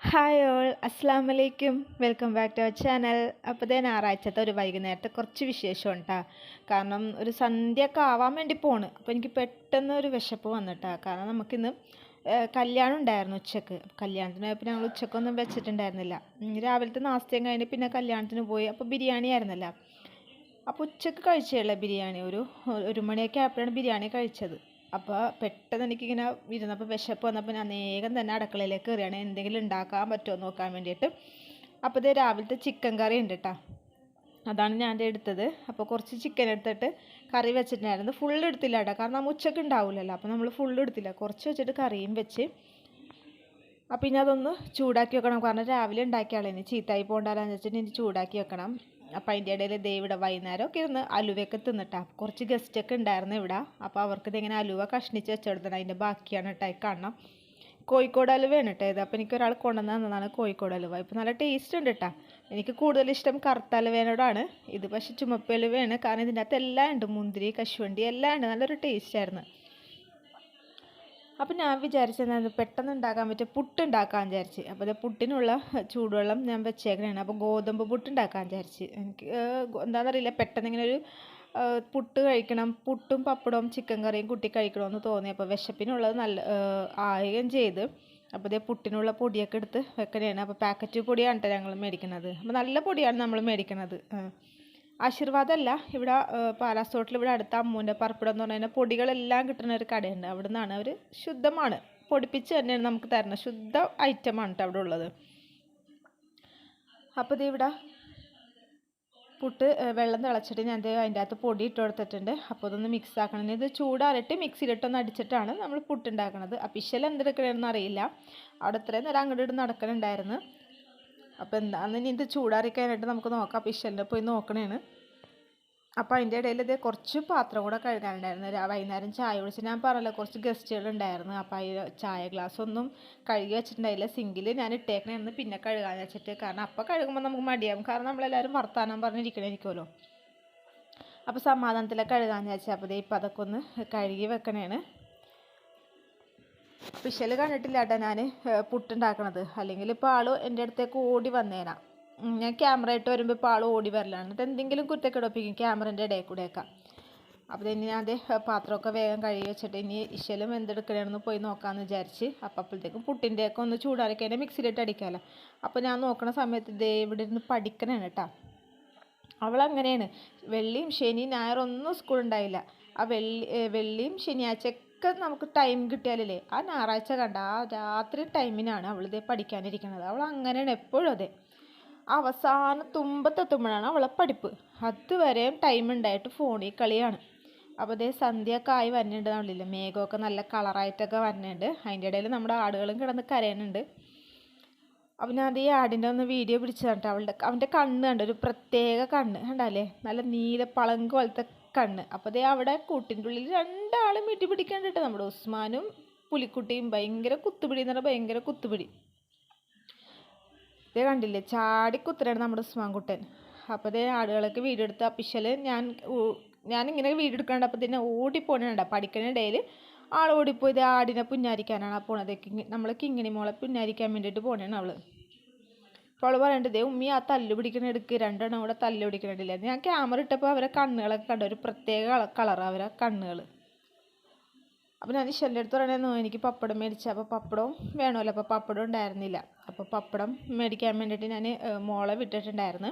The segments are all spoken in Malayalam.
ഹായ് ഓൾ അസ്സാം വലൈക്കും welcome back to our channel അപ്പോൾ ഇതേ ഞായറാഴ്ചത്തെ ഒരു വൈകുന്നേരത്തെ കുറച്ച് വിശേഷം ഉണ്ടാ? കാരണം ഒരു സന്ധ്യ ഒക്കെ ആവാൻ വേണ്ടി പോണ്. അപ്പോൾ എനിക്ക് പെട്ടെന്ന് ഒരു വിശപ്പ് വന്നിട്ടാ. കാരണം നമുക്കിന്ന് കല്യാണം ഉണ്ടായിരുന്നു ഉച്ചയ്ക്ക്. കല്യാണത്തിന് പോയപ്പോൾ ഞങ്ങൾ ഉച്ചക്കൊന്നും വെച്ചിട്ടുണ്ടായിരുന്നില്ല. രാവിലത്തെ നാസ്തയും കഴിഞ്ഞ് പിന്നെ കല്യാണത്തിന് പോയി. അപ്പോൾ ബിരിയാണി ആയിരുന്നല്ലോ. അപ്പോൾ ഉച്ചയ്ക്ക് കഴിച്ചേ ബിരിയാണി? ഒരു ഒരു മണിയൊക്കെ ആയപ്പോഴാണ് ബിരിയാണി കഴിച്ചത്. അപ്പോൾ പെട്ടെന്ന് എനിക്കിങ്ങനെ ഇരുന്നപ്പോൾ വിശപ്പ് വന്നപ്പോൾ ഞാൻ വേഗം തന്നെ അടുക്കളയിലേക്ക് കയറിയാണ് എന്തെങ്കിലും ഉണ്ടാക്കാൻ പറ്റുമോ നോക്കാൻ വേണ്ടിയിട്ട്. അപ്പോൾ ഇത് രാവിലത്തെ ചിക്കൻ കറി ഉണ്ട് കേട്ടോ അതാണ് ഞാൻ എടുത്തത്. അപ്പോൾ കുറച്ച് ചിക്കൻ എടുത്തിട്ട് കറി വെച്ചിട്ടുണ്ടായിരുന്നു. ഫുൾ എടുത്തില്ല കേട്ടോ കാരണം നമ്മൾ ഉച്ചയ്ക്ക് ഉണ്ടാവില്ലല്ലോ അപ്പോൾ നമ്മൾ ഫുൾ എടുത്തില്ല. കുറച്ച് വെച്ചിട്ട് കറിയും വെച്ച്. അപ്പോൾ ഇനി അതൊന്ന് ചൂടാക്കി വെക്കണം. കാരണം രാവിലെ ഉണ്ടാക്കിയാളെ ഇനി ചീത്തായി പോകണ്ടാന്ന് വെച്ചിട്ട് ഇനി ചൂടാക്കി വെക്കണം. അപ്പോൾ അതിന്റെ ഇടയിൽ ദേ ഇവിടെ വൈകുന്നേരം ഒക്കെ ഇരുന്ന് അലുവയൊക്കെ തിന്നിട്ടാ. കുറച്ച് ഗസ്റ്റൊക്കെ ഉണ്ടായിരുന്നു ഇവിടെ. അപ്പോൾ അവർക്ക് ഇതിങ്ങനെ അലുവ കഷ്ണിച്ച് വെച്ചെടുത്തണം അതിന്റെ ബാക്കിയാണ് കേട്ടോ കാണണം. കോഴിക്കോട് അലുവയാണ് കേട്ടോ ഇത്. അപ്പോൾ എനിക്കൊരാൾ കൊണ്ടുവന്ന് തന്നതാണ് കോഴിക്കോട് അലുവ. ഇപ്പോൾ നല്ല ടേസ്റ്റ് ഉണ്ട് കേട്ടോ എനിക്ക് കൂടുതൽ ഇഷ്ടം കറുത്ത അലുവേനോടാണ്. ഇത് പക്ഷേ ചുമപ്പ് അലുവയാണ്. കാരണം ഇതിന്റെ അകത്ത് എല്ലാം ഉണ്ട്. മുന്തിരി കശുവണ്ടി എല്ലാം ഉണ്ട്. നല്ലൊരു ടേസ്റ്റ് ആയിരുന്നു അപ്പം ഞാൻ വിചാരിച്ചത് പെട്ടെന്ന് ഉണ്ടാക്കാൻ പറ്റിയ പുട്ട് ഉണ്ടാക്കാൻ വിചാരിച്ച്. അപ്പോൾ പുട്ടിനുള്ള ചൂടുവെള്ളം ഞാൻ വെച്ചേക്കണേണ്. അപ്പോൾ ഗോതമ്പ് പുട്ട് ഉണ്ടാക്കാൻ വിചാരിച്ച്. എനിക്ക് എന്താണെന്നറിയില്ല പെട്ടെന്ന് ഇങ്ങനെ ഒരു പുട്ട് കഴിക്കണം. പുട്ടും പപ്പടവും ചിക്കൻ കറിയും കുട്ടി കഴിക്കണമെന്ന് തോന്നി. അപ്പോൾ വിശപ്പിനുള്ളത് നല്ല ആയുകയും ചെയ്ത് അപ്പോൾ ഇതേ പുട്ടിനുള്ള പൊടിയൊക്കെ എടുത്ത് വെക്കണേണ്. അപ്പോൾ പാക്കറ്റ് പൊടിയാണ് കേട്ടോ ഞങ്ങൾ മേടിക്കുന്നത് അപ്പോൾ നല്ല പൊടിയാണ് നമ്മൾ മേടിക്കുന്നത്. ആശീർവാദമല്ല ഇവിടെ പാലാസോട്ടിൽ ഇവിടെ അടുത്ത അമ്മൂന്റെ പറപ്പിടം എന്ന് പറഞ്ഞാൽ പൊടികളെല്ലാം കിട്ടുന്ന ഒരു കടയുണ്ട്. അവിടെ നിന്നാണ് അവർ ശുദ്ധമാണ്. പൊടിപ്പിച്ച് തന്നെയാണ് നമുക്ക് തരുന്നത്. ശുദ്ധ ഐറ്റമാണ് കേട്ടോ അവിടെ ഉള്ളത്. അപ്പോൾ ഇത് ഇവിടെ പുട്ട് വെള്ളം തിളച്ചിട്ട് ഞാൻ അതിന്റെ അകത്ത് പൊടി ഇട്ട് കൊടുത്തിട്ടുണ്ട്. അപ്പോൾ അതൊന്ന് മിക്സ് ആക്കണം. ഇത് ചൂടാറിട്ട് മിക്സിയിലിട്ടൊന്ന് അടിച്ചിട്ടാണ് നമ്മൾ പുട്ട് ഉണ്ടാക്കണത് അപ്പോൾ എന്തെടുക്കണമെന്നറിയില്ല എന്തെടുക്കണമെന്ന് അറിയില്ല. അവിടെ ഇത്രയും നേരം അങ്ങോട്ട് നടക്കണുണ്ടായിരുന്നു. അപ്പോൾ എന്താ ഇനി ഇത് ചൂടാറിക്കാനായിട്ട് നമുക്ക് നോക്കാം. ഇഷ്ടം പോയി നോക്കണേണ്. അപ്പോൾ അതിന്റെ ഇടയിൽ ഇത് കുറച്ച് പാത്രം കൂടെ കഴുകാനുണ്ടായിരുന്നു. വൈകുന്നേരം ചായ കുടിച്ച് ഞാൻ പറഞ്ഞല്ലോ കുറച്ച് ഗസ്റ്റുകൾ ഉണ്ടായിരുന്നു. അപ്പോൾ ഈ ചായ ഗ്ലാസ് ഒന്നും കഴുകി വെച്ചിട്ടുണ്ടായില്ല. സിങ്കിൽ ഞാൻ ഇട്ടേക്കണേന്ന് പിന്നെ കഴുകാൻ വെച്ചിട്ട്. കാരണം അപ്പോൾ കഴുകുമ്പോൾ നമുക്ക് മടിയാവും. കാരണം നമ്മളെല്ലാവരും വർത്താനം പറഞ്ഞിരിക്കണേരിക്കുമല്ലോ അപ്പോൾ സമാധാനത്തിലെ കഴുകാന്ന് വെച്ചാൽ അപ്പോൾ ഇപ്പം അതൊക്കെ ഒന്ന് കഴുകി വെക്കണേണ്. പിശൽ കണ്ടിട്ടില്ല കേട്ടോ ഞാൻ പുട്ടുണ്ടാക്കണത്. അല്ലെങ്കിൽ ഇപ്പോൾ ആൾ എന്റെ അടുത്തേക്ക് ഓടി വന്നേനാ. ഞാൻ ക്യാമറ ഇട്ട് വരുമ്പോൾ ഇപ്പോൾ ആൾ ഓടി വരലാണ്. എന്നിട്ട് എന്തെങ്കിലും കുറ്റക്കേട് ഒപ്പിക്കും ക്യാമറേന്റെ ഇടയിൽ കൂടെയൊക്കെ അപ്പോൾ ഇനി ഞാൻ അതേ പാത്രമൊക്കെ വേഗം കഴുകി വെച്ചിട്ട് ഇനി ഇശലും എന്തെടുക്കണമെന്ന് പോയി നോക്കാമെന്ന് വിചാരിച്ച് അപ്പോൾ അപ്പോഴത്തേക്കും പുട്ടിന്റെയൊക്കെ ഒന്ന് ചൂടാക്കി കഴിഞ്ഞാൽ മിക്സിയിലിട്ട് അടിക്കാമല്ലോ അപ്പോൾ ഞാൻ നോക്കണ സമയത്ത് ദേ ഇവിടെ ഇരുന്ന് പഠിക്കണേണ് കേട്ടോ അവളങ്ങനെയാണ് വെള്ളിയും ശനി ഞായറൊന്നും സ്കൂൾ ഉണ്ടായില്ല ആ വെള്ളി വെള്ളിയും വെള്ളിയും ശനിയാഴ്ചയൊക്കെ നമുക്ക് ടൈം കിട്ടിയാലല്ലേ? ആ ഞായറാഴ്ച കണ്ട ആ രാത്രി ടൈമിനാണ് അവളിതേ പഠിക്കാനിരിക്കുന്നത് അവൾ അങ്ങനെയാണ് എപ്പോഴും അതെ. അവസാന തുമ്പത്തെത്തുമ്പോഴാണ് അവളെ പഠിപ്പ്. അതുവരെയും ടൈം ഉണ്ടായിട്ട് ഫോണിൽ കളിയാണ്. അപ്പോൾ അതേ സന്ധ്യയൊക്കെ ആയി വരുന്നുണ്ട് നമ്മളില്ല മേഘമൊക്കെ നല്ല കളറായിട്ടൊക്കെ വരുന്നുണ്ട്. അതിന്റെ ഇടയിൽ നമ്മുടെ ആടുകളും കിടന്ന് കരയുന്നുണ്ട്. അപ്പം ഞാൻ അത് ഈ ആടിന്റെ ഒന്ന് വീഡിയോ പിടിച്ചതാണ് കണ്ടിട്ട് അവളുടെ അവന്റെ കണ്ണ് കണ്ട്? ഒരു പ്രത്യേക കണ്ണ് കണ്ടല്ലേ നല്ല നീല പളങ്ക് പോലത്തെ കണ്ണ്. അപ്പോൾ ദേ അവിടെ കൂട്ടിന്റെ ഉള്ളിൽ രണ്ടാളും വീട്ടി കേട്ടോ നമ്മുടെ ഉസ്മാനും പുലിക്കുട്ടിയും ഭയങ്കര കുത്തുപിടി എന്ന് പറഞ്ഞാൽ ഭയങ്കര കുത്തുപിടി. ഇതേ കണ്ടില്ലേ ചാടി കുത്തലാണ് നമ്മുടെ ഉസ്മാൻ കുട്ടൻ. അപ്പോൾ ഇതേ ആടുകളൊക്കെ വീഡിയോ എടുത്ത് അപ്പിശൽ ഞാൻ ഞാനിങ്ങനെ വീടെടുക്കാണ്ട് അപ്പോൾ തന്നെ ഓടിപ്പോണുണ്ട് പഠിക്കണിടയിൽ ആൾ ഓടിപ്പോയി ആടിനെ പുന്നാരിക്കാനാണ് ആ പോണത്. നമ്മളെ കിങ്ങിണി മോളെ പുന്നാരിക്കാൻ വേണ്ടിയിട്ട് പോണേണ് അവൾ. അപ്പോൾ അവൾ പറയണ്ടത് ദേ ഉമ്മി ആ തല്ല് പിടിക്കണ എടുക്ക് രണ്ടെണ്ണം കൂടെ തല്ല് പിടിക്കണില്ല ഞാൻ ക്യാമറ ഇട്ടപ്പോൾ അവരെ കണ്ണുകളൊക്കെ കണ്ട ഒരു പ്രത്യേക കളർ അവരെ കണ്ണുകൾ അപ്പോൾ ഞാൻ ഇഷലിന്റെ അടുത്ത് പറയണേന്നു എനിക്ക് പപ്പടം മേടിച്ച അപ്പോൾ പപ്പടവും വേണമല്ലോ അപ്പോൾ പപ്പടം ഉണ്ടായിരുന്നില്ല. അപ്പോൾ പപ്പടം മേടിക്കാൻ വേണ്ടിയിട്ട് ഞാൻ മോളെ വിട്ടിട്ടുണ്ടായിരുന്നു.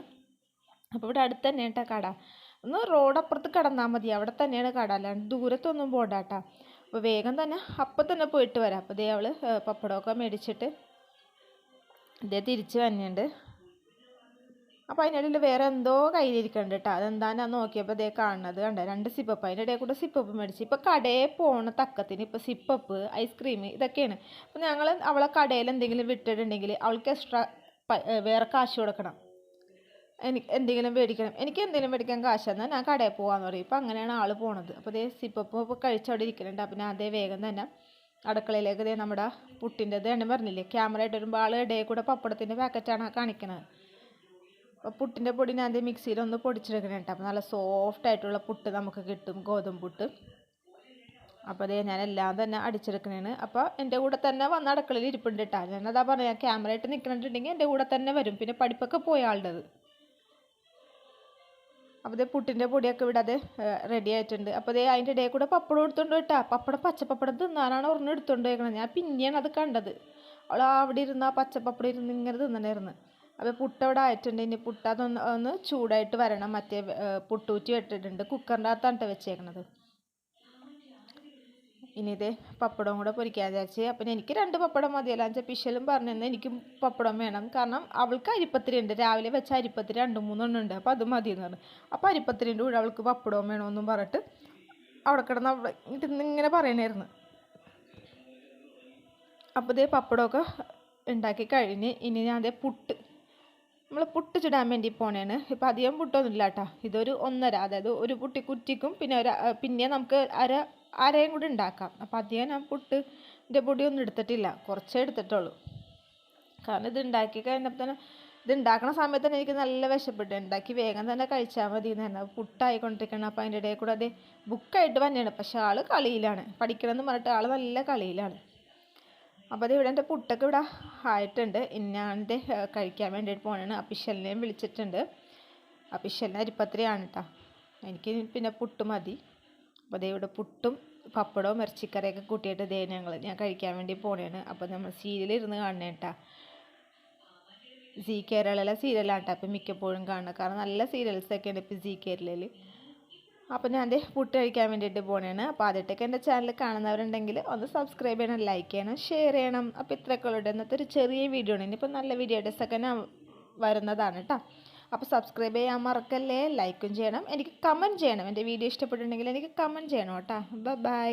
അപ്പോൾ ഇവിടെ അടുത്ത് തന്നെ കേട്ടോ കട. ഒന്ന് റോഡ് അപ്പുറത്ത് കടന്നാൽ മതി അവിടെ തന്നെയാണ് കട. അല്ലാണ്ട് ദൂരത്തൊന്നും പോകണ്ട കേട്ടോ അപ്പോൾ വേഗം തന്നെ അപ്പം തന്നെ പോയിട്ട് വരാം. അപ്പോൾ ദേ അവൾ പപ്പടമൊക്കെ മേടിച്ചിട്ട് ഇതേ തിരിച്ച് വന്നിട്ടുണ്ട് അപ്പോൾ അതിനിടയിൽ വേറെ എന്തോ കയ്യിലിരിക്കുന്നുണ്ട് കേട്ടോ അതെന്താണെന്ന് നോക്കിയപ്പോൾ ഇതേ കാണുന്നത് കണ്ട? രണ്ട് സിപ്പപ്പ്. അതിന്റെ ഇടയിൽ കൂടെ സിപ്പപ്പ് മേടിച്ച്. ഇപ്പോൾ കടയിൽ പോണ തക്കത്തിന് ഇപ്പോൾ സിപ്പപ്പ് ഐസ്ക്രീം ഇതൊക്കെയാണ്. അപ്പോൾ ഞങ്ങൾ അവളെ കടയിൽ എന്തെങ്കിലും വിട്ടിട്ടുണ്ടെങ്കിൽ അവൾക്ക് എക്സ്ട്രാ വേറെ കാശ് കൊടുക്കണം. എനിക്ക് എന്തെങ്കിലും മേടിക്കണം. എനിക്ക് എന്തെങ്കിലും മേടിക്കാൻ കാശ് ഞാൻ കടയിൽ പോകാമെന്ന് പറയും. ഇപ്പം അങ്ങനെയാണ് ആൾ പോണത്. അപ്പോൾ ദേ സിപ്പപ്പ് ഇപ്പോൾ കഴിച്ചവിടെ ഇരിക്കുന്നുണ്ട് അപ്പം ഞാൻ അതേ വേഗം തന്നെ അടുക്കളയിലേക്ക് ദേ നമ്മുടെ പുട്ടിന്റെത് എണ്ണ പറഞ്ഞില്ലേ? ക്യാമറ ആയിട്ട് വരുമ്പോൾ ആൾ ഇടയിൽ കൂടെ പപ്പടത്തിന്റെ പാക്കറ്റാണ് കാണിക്കുന്നത് അപ്പോൾ പുട്ടിന്റെ പൊടി ഞാൻ അതേ മിക്സിയിൽ ഒന്ന് പൊടിച്ചെടുക്കണം കേട്ടോ അപ്പോൾ നല്ല സോഫ്റ്റ് ആയിട്ടുള്ള പുട്ട് നമുക്ക് കിട്ടും ഗോതമ്പ് പുട്ട്. അപ്പോൾ അതേ ഞാൻ എല്ലാം തന്നെ അടിച്ചെടുക്കണേണ്. അപ്പോൾ എന്റെ കൂടെ തന്നെ വന്ന് അടുക്കളയിൽ ഇരിപ്പുണ്ട് കേട്ടോ ഞാനതാ പറയാം ക്യാമറ ആയിട്ട് നിൽക്കണിട്ടുണ്ടെങ്കിൽ എന്റെ കൂടെ തന്നെ വരും. പിന്നെ പഠിപ്പൊക്കെ പോയ ആളുടേത്. അപ്പോൾ ഇതേ പുട്ടിന്റെ പൊടിയൊക്കെ ഇവിടെ അത് റെഡി ആയിട്ടുണ്ട്. അപ്പോൾ ഇതേ അതിന്റെ ഇടയിൽ കൂടെ പപ്പടം എടുത്തുകൊണ്ട് വിട്ടാ പപ്പടം പച്ചപ്പപ്പടം തിന്നാനാണ് ഒരെണ്ണം എടുത്തോണ്ട് പോയേക്കണത്. ഞാൻ പിന്നെയാണ് അത് കണ്ടത്. അവൾ അവിടെ ഇരുന്ന് ആ പച്ചപ്പപ്പടം ഇരുന്ന് ഇങ്ങനെ തിന്നണായിരുന്നു. അപ്പോൾ പുട്ട് അവിടെ ആയിട്ടുണ്ട്. ഇനി പുട്ട് അതൊന്ന് ഒന്ന് ചൂടായിട്ട് വരണം. മറ്റേ പുട്ടൂറ്റി വെട്ടിട്ടുണ്ട്. കുക്കറിന്റെ അകത്താണ് വെച്ചേക്കണത്. ഇനി ഇത് പപ്പടവും കൂടെ പൊരിക്കാൻ വിചാരിച്ച്. അപ്പം എനിക്ക് രണ്ട് പപ്പടം മതിയല്ലോ. എന്ന് വെച്ചാൽ പിശലും പറഞ്ഞിരുന്നു. എനിക്ക് പപ്പടം വേണം. കാരണം അവൾക്ക് അരിപ്പത്തിരി ഉണ്ട് രാവിലെ വെച്ച അരിപ്പത്തി രണ്ട് മൂന്നെണ്ണം ഉണ്ട്. അപ്പോൾ അത് മതി എന്ന് പറഞ്ഞു. അപ്പോൾ അരിപ്പത്തിരിന്റെ കൂടെ അവൾക്ക് പപ്പടം വേണമെന്നും പറഞ്ഞിട്ട് അവിടെ കിടന്ന് അവിടെ ഇങ്ങനെ പറയണായിരുന്നു. അപ്പോൾ ഇതേ പപ്പടമൊക്കെ ഉണ്ടാക്കി കഴിഞ്ഞ് ഇനി ഞാൻ അതേ പുട്ട് നമ്മൾ പുട്ട് ചുടാൻ വേണ്ടി പോണേണ്. ഇപ്പം അധികം പുട്ടൊന്നുമില്ല കേട്ടോ ഇതൊരു ഒന്നര അതായത് ഒരു പുട്ടി കുറ്റിക്കും പിന്നെ ഒരു പിന്നെ നമുക്ക് അര അരയും കൂടി ഉണ്ടാക്കാം. അപ്പം അധികം ഞാൻ പുട്ടിന്റെ പൊടിയൊന്നും എടുത്തിട്ടില്ല. കുറച്ചേ എടുത്തിട്ടുള്ളൂ. കാരണം ഇത് ഉണ്ടാക്കി കഴിഞ്ഞപ്പോൾ തന്നെ ഇത് ഉണ്ടാക്കണ സമയത്ത് തന്നെ എനിക്ക് നല്ല വിശപ്പെട്ടു ഉണ്ടാക്കി വേഗം തന്നെ കഴിച്ചാൽ മതി എന്ന് തന്നെ. പുട്ടായിക്കൊണ്ടിരിക്കണം അപ്പോൾ അതിന്റെ ഇടയിൽ കൂടെ അത് ബുക്കായിട്ട് തന്നെയാണ് പക്ഷെ ആൾ കളിയിലാണ്. പഠിക്കണമെന്ന് പറഞ്ഞിട്ട് ആൾ നല്ല കളിയിലാണ്. അപ്പോൾ അത് ഇവിടെ എന്റെ പുട്ടൊക്കെ ഇവിടെ ആയിട്ടുണ്ട്. ഇന്നാണ്ട് കഴിക്കാൻ വേണ്ടിയിട്ട് പോകണാണ് അപ്പിഷലിനെയും വിളിച്ചിട്ടുണ്ട്. അപ്പിഷലിന് അരിപ്പത്രയാണ് കേട്ടോ എനിക്ക് പിന്നെ പുട്ട് മതി. അപ്പോൾ ദേ ഇവിടെ പുട്ടും പപ്പടവും ഇറച്ചിക്കറിയൊക്കെ കൂട്ടിയിട്ട് ദേ ഞങ്ങൾ ഞാൻ കഴിക്കാൻ വേണ്ടി പോണേണ്. അപ്പോൾ നമ്മൾ സീരിയൽ ഇരുന്ന് കാണണേ കേട്ടാ സി കേരളയിലെ സീരിയലാണ് കേട്ടോ അപ്പം മിക്കപ്പോഴും കാണുന്നത് കാരണം നല്ല സീരിയൽസൊക്കെ ഉണ്ട് ഇപ്പം സി കേരളയിൽ അപ്പോൾ ഞാൻ ദേ പുട്ട് കഴിക്കാൻ വേണ്ടിയിട്ട് പോണേണ്. അപ്പോൾ ആദ്യമായിട്ടൊക്കെ എന്റെ ചാനൽ കാണുന്നവരുണ്ടെങ്കിൽ ഒന്ന് സബ്സ്ക്രൈബ് ചെയ്യണം ലൈക്ക് ചെയ്യണം ഷെയർ ചെയ്യണം. അപ്പോൾ ഇത്രയൊക്കെ ഉള്ളൂ. ഇന്നത്തെ ഒരു ചെറിയ വീഡിയോ ആണ്. ഇനിയിപ്പോൾ നല്ല വീഡിയോ ഡേസൊക്കെ ഞാൻ വരുന്നതാണ് കേട്ടോ അപ്പോൾ സബ്സ്ക്രൈബ് ചെയ്യാൻ മറക്കല്ലേ? ലൈക്കും ചെയ്യണം. എനിക്ക് കമന്റ് ചെയ്യണം. എന്റെ വീഡിയോ ഇഷ്ടപ്പെട്ടിട്ടുണ്ടെങ്കിൽ എനിക്ക് കമന്റ് ചെയ്യണം കേട്ടോ. ബൈ